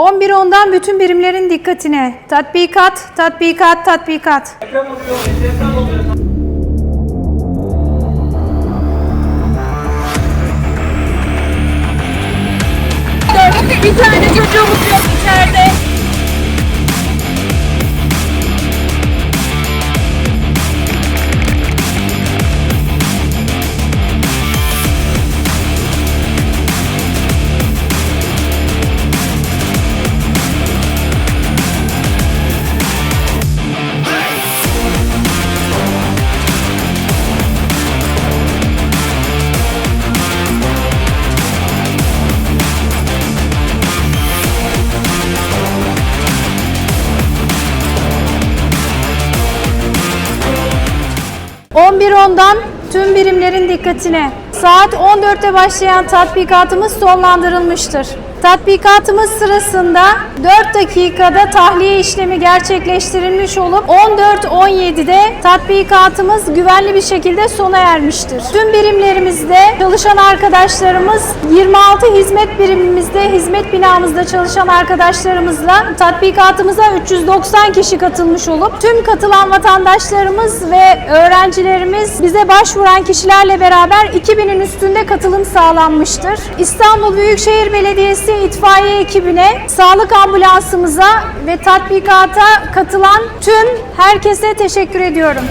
11.10'dan bütün birimlerin dikkatine. Tatbikat, tatbikat, tatbikat. Bir tane çocuğumuz yok içeride. .10'dan tüm birimlerin dikkatine. Saat 14'te başlayan tatbikatımız sonlandırılmıştır. Tatbikatımız sırasında 4 dakikada tahliye işlemi gerçekleştirilmiş olup 14-17'de tatbikatımız güvenli bir şekilde sona ermiştir. Tüm birimlerimizde çalışan arkadaşlarımız 26 hizmet birimimizde hizmet binamızda çalışan arkadaşlarımızla tatbikatımıza 390 kişi katılmış olup tüm katılan vatandaşlarımız ve öğrencilerimiz bize başvuran kişilerle beraber 2000'in üstünde katılım sağlanmıştır. İstanbul Büyükşehir Belediyesi itfaiye ekibine, sağlık ambulansımıza ve tatbikata katılan tüm herkese teşekkür ediyorum.